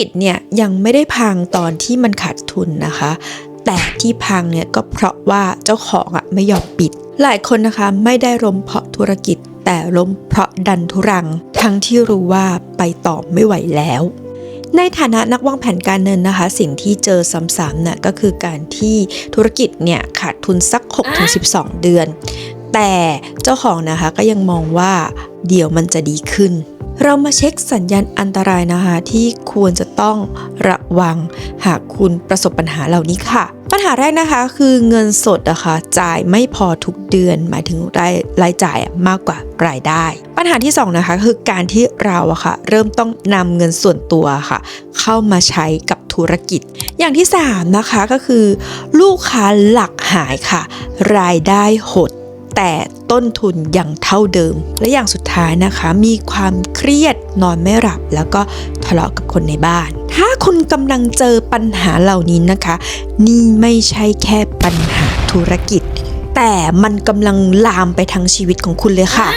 ิจเนี่ยยังไม่ได้พังตอนที่มันขาดทุนนะคะ แต่ที่พังเนี่ยก็เพราะว่าเจ้าของอะไม่ยอมปิด หลายคนนะคะไม่ได้ล้มเพราะธุรกิจ แต่ล้มเพราะดันทุรัง ทั้งที่รู้ว่าไปต่อไม่ไหวแล้วในฐานะนักวางแผนการเงินนะคะ สิ่งที่เจอซ้ำๆน่ะก็คือการที่ธุรกิจเนี่ยขาดทุนสัก 6-12 เดือน แต่เจ้าของนะคะก็ยังมองว่าเดี๋ยวมันจะดีขึ้น เรามาเช็คสัญญาณอันตรายนะคะที่ควรจะต้องระวังหากคุณประสบปัญหาเหล่านี้ค่ะ ปัญหาแรกนะคะคือเงินสดนะคะจ่ายไม่พอทุกเดือน หมายถึงรายรายจ่ายมากกว่ารายได้ ปัญหาที่สองนะคะคือการที่เราอะค่ะเริ่มต้องนำเงินส่วนตัวค่ะ เข้ามาใช้กับธุรกิจ อย่างที่สามนะคะก็คือ ลูกค้าหลักหายค่ะ รายได้หด แต่ต้นทุนยังเท่าเดิม และอย่างสุดท้ายนะคะ มีความเครียดนอนไม่หลับ แล้วก็ทะเลาะกับคนในบ้าน ถ้าคุณกำลังเจอปัญหาเหล่านี้นะคะ นี่ไม่ใช่แค่ปัญหาธุรกิจ แต่มันกำลังลามไปทั้งชีวิตของคุณเลยค่ะ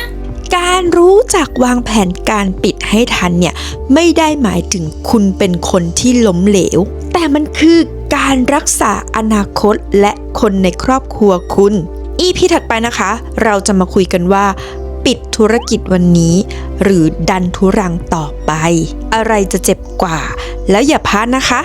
การรู้จักวางแผนการปิดให้ทันเนี่ยไม่ได้หมายถึงคุณเป็นคนที่ล้มเหลว แต่มันคือการรักษาอนาคตและคนในครอบครัวคุณ EP ถัดไปนะคะ เราจะมาคุยกันว่า ปิดธุรกิจวันนี้ หรือดันทุรังต่อไป อะไรจะเจ็บกว่า แล้วอย่าพลาดนะคะ